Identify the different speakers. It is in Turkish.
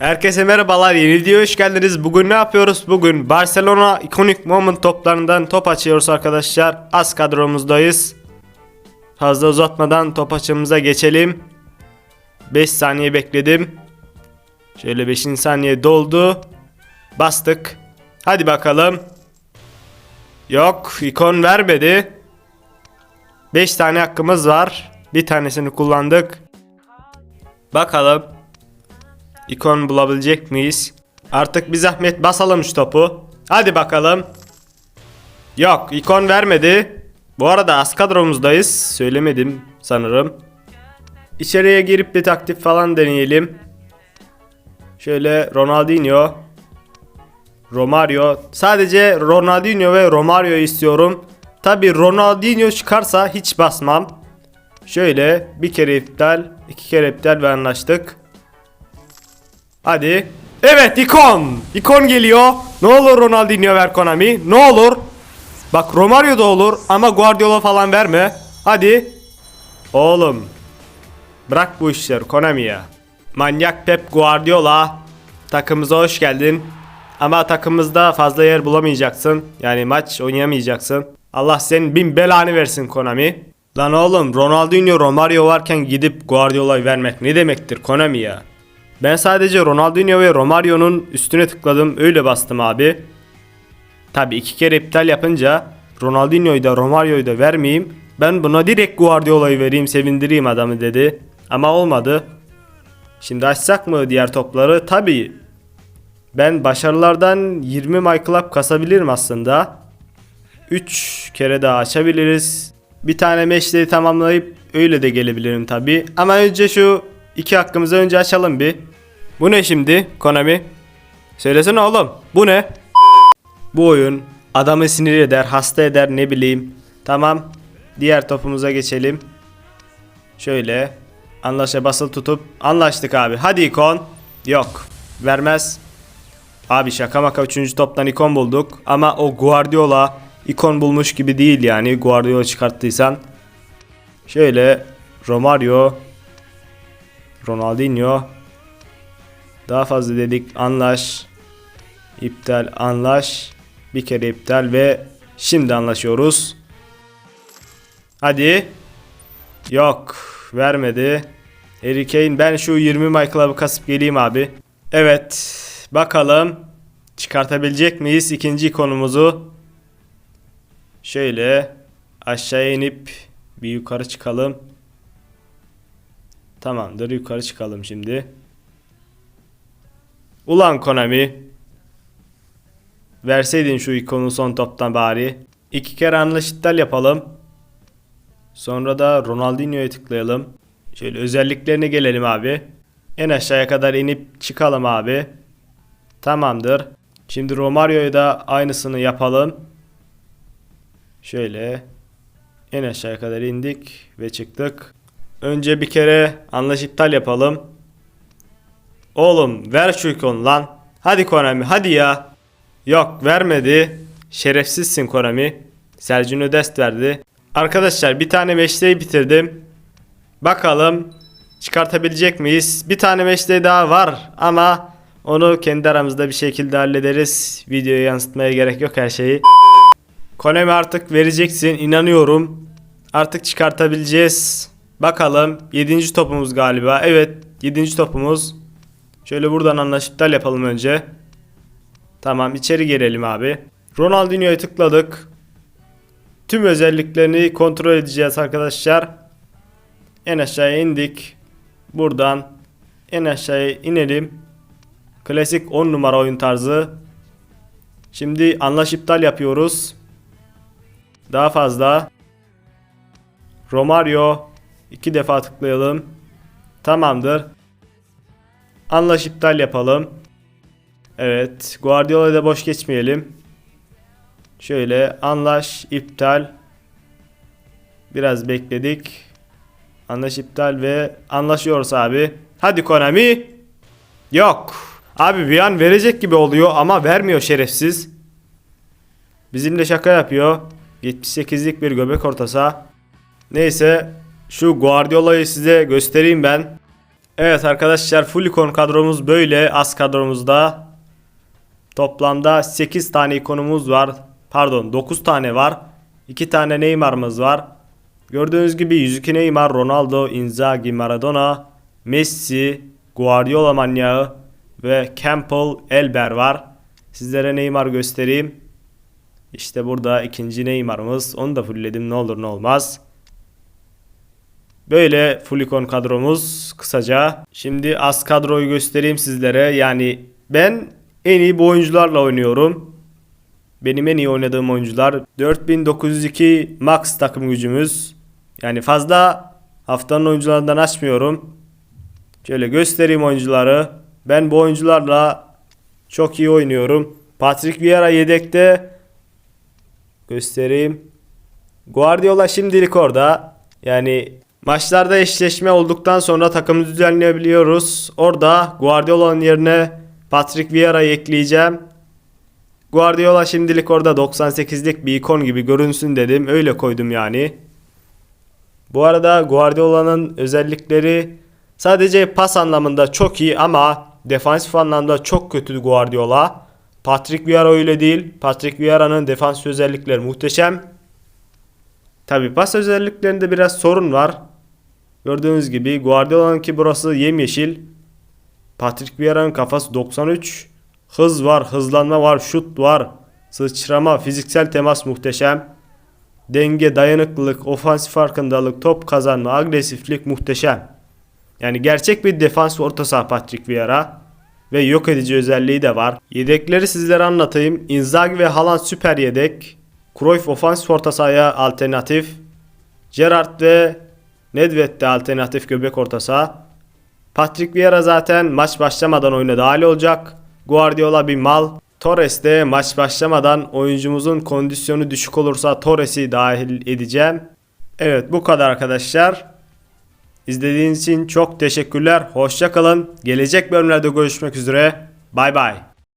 Speaker 1: Herkese merhabalar yeni videoya hoş geldiniz. Bugün ne yapıyoruz? Bugün Barcelona Iconic Moment toplarından top açıyoruz arkadaşlar. Az kadromuzdayız. Fazla uzatmadan top açımıza geçelim. 5 saniye bekledim. Şöyle 5. saniye doldu. Bastık. Hadi bakalım. Yok ikon vermedi. 5 tane hakkımız var. Bir tanesini kullandık. Bakalım. İkon bulabilecek miyiz? Artık bir zahmet basalım şu topu. Hadi bakalım. Yok ikon vermedi. Bu arada az kadromuzdayız. Söylemedim sanırım. İçeriye girip bir taktik falan deneyelim. Şöyle Ronaldinho. Romario. Sadece Ronaldinho ve Romario istiyorum. Tabi Ronaldinho çıkarsa hiç basmam. Şöyle bir kere iptal, iki kere iptal ve anlaştık. Hadi. Evet ikon. İkon geliyor. Ne olur Ronaldinho ver Konami. Ne olur. Bak Romario da olur ama Guardiola falan verme. Hadi. Oğlum. Bırak bu işleri Konami ya. Manyak Pep Guardiola. Takımımıza hoş geldin. Ama takımımızda fazla yer bulamayacaksın. Yani maç oynayamayacaksın. Allah senin bin belanı versin Konami. Lan oğlum Ronaldinho Romario varken gidip Guardiola'yı vermek ne demektir Konami ya? Ben sadece Ronaldinho ve Romario'nun üstüne tıkladım öyle bastım abi. Tabi iki kere iptal yapınca Ronaldinho'yu da Romario'yu da vermeyeyim. Ben buna direkt Guardiola'yı vereyim sevindireyim adamı dedi. Ama olmadı. Şimdi açsak mı diğer topları? Tabi. Ben başarılardan 20 My Club kasabilirim aslında. 3 kere daha açabiliriz. Bir tane meşleyi tamamlayıp öyle de gelebilirim tabi. Ama önce şu iki hakkımızı önce açalım bir. Bu ne şimdi Konami? Söylesene oğlum. Bu ne? Bu oyun adamı sinir eder, hasta eder ne bileyim. Tamam. Diğer topumuza geçelim. Şöyle anlaşa basılı tutup anlaştık abi. Hadi ikon. Yok. Vermez. Abi şaka maka 3. toptan ikon bulduk. Ama o Guardiola ikon bulmuş gibi değil yani. Guardiola çıkarttıysan. Şöyle Romario Ronaldinho daha fazla dedik anlaş. İptal anlaş. Bir kere iptal ve şimdi anlaşıyoruz. Hadi. Yok vermedi. Harry Kane ben şu 20 My Club'ı kasıp geleyim abi. Evet bakalım. Çıkartabilecek miyiz ikinci konumuzu? Şöyle aşağıya inip bir yukarı çıkalım. Tamamdır yukarı çıkalım şimdi. Ulan Konami. Verseydin şu ikonu son toptan bari. İki kere anlaş iptal yapalım. Sonra da Ronaldinho'ya tıklayalım. Şöyle özelliklerine gelelim abi. En aşağıya kadar inip çıkalım abi. Tamamdır. Şimdi Romario'ya da aynısını yapalım. Şöyle en aşağıya kadar indik ve çıktık. Önce bir kere anlaş iptal yapalım. Oğlum ver şu ikonu lan. Hadi Konami hadi ya. Yok vermedi. Şerefsizsin Konami. Sergio Dest verdi. Arkadaşlar bir tane meşleyi bitirdim. Bakalım çıkartabilecek miyiz? Bir tane meşleyi daha var ama onu kendi aramızda bir şekilde hallederiz. Videoya yansıtmaya gerek yok her şeyi. Konami artık vereceksin inanıyorum. Artık çıkartabileceğiz. Bakalım 7. topumuz galiba. Evet 7. topumuz. Şöyle buradan anlaşıp yapalım önce. Tamam içeri girelim abi. Ronaldinho'ya tıkladık. Tüm özelliklerini kontrol edeceğiz arkadaşlar. En aşağıya indik. Buradan en aşağıya inelim. Klasik 10 numara oyun tarzı. Şimdi anlaş iptal yapıyoruz. Daha fazla. Romario İki defa tıklayalım. Tamamdır. Anlaş iptal yapalım. Evet. Guardiola'yı da boş geçmeyelim. Şöyle anlaş iptal. Biraz bekledik. Anlaş iptal ve anlaşıyoruz abi. Hadi Konami. Yok. Abi bir an verecek gibi oluyor ama vermiyor şerefsiz. Bizimle şaka yapıyor. 78'lik bir göbek ortası. Neyse şu Guardiola'yı size göstereyim ben. Evet arkadaşlar full ikon kadromuz böyle. Az kadromuzda toplamda 8 tane ikonumuz var. Pardon 9 tane var. 2 tane Neymar'ımız var. Gördüğünüz gibi 102 Neymar, Ronaldo, Inzaghi, Maradona, Messi, Guardiola manyağı ve Campbell, Elber var. Sizlere Neymar göstereyim. İşte burada ikinci Neymar'ımız. Onu da fullledim ne olur ne olmaz. Böyle full ikon kadromuz kısaca. Şimdi az kadroyu göstereyim sizlere. Yani ben en iyi bu oyuncularla oynuyorum. Benim en iyi oynadığım oyuncular 4902 max takım gücümüz. Yani fazla haftanın oyuncularından açmıyorum. Şöyle göstereyim oyuncuları. Ben bu oyuncularla çok iyi oynuyorum. Patrick Vieira yedekte. Göstereyim. Guardiola şimdilik orada. Yani maçlarda eşleşme olduktan sonra takımı düzenleyebiliyoruz. Orada Guardiola'nın yerine Patrick Vieira'yı ekleyeceğim. Guardiola şimdilik orada 98'lik bir ikon gibi görünsün dedim. Öyle koydum yani. Bu arada Guardiola'nın özellikleri sadece pas anlamında çok iyi ama defansif anlamda çok kötü Guardiola. Patrick Vieira öyle değil. Patrick Vieira'nın defans özellikleri muhteşem. Tabi pas özelliklerinde biraz sorun var. Gördüğünüz gibi Guardiola'nınki burası yemyeşil. Patrick Vieira'nın kafası 93. Hız var, hızlanma var, şut var. Sıçrama, fiziksel temas muhteşem. Denge, dayanıklılık, ofansif farkındalık, top kazanma, agresiflik muhteşem. Yani gerçek bir defans orta saha Patrick Vieira. Ve yok edici özelliği de var. Yedekleri sizlere anlatayım. Inzaghi ve Haaland süper yedek. Cruyff ofansif orta sahaya alternatif. Gerrard ve Nedved de alternatif göbek orta saha. Patrick Vieira zaten maç başlamadan oyuna dahil olacak. Guardiola bir mal. Torres de maç başlamadan oyuncumuzun kondisyonu düşük olursa Torres'i dahil edeceğim. Evet bu kadar arkadaşlar. İzlediğiniz için çok teşekkürler. Hoşça kalın. Gelecek bölümlerde görüşmek üzere. Bay bay.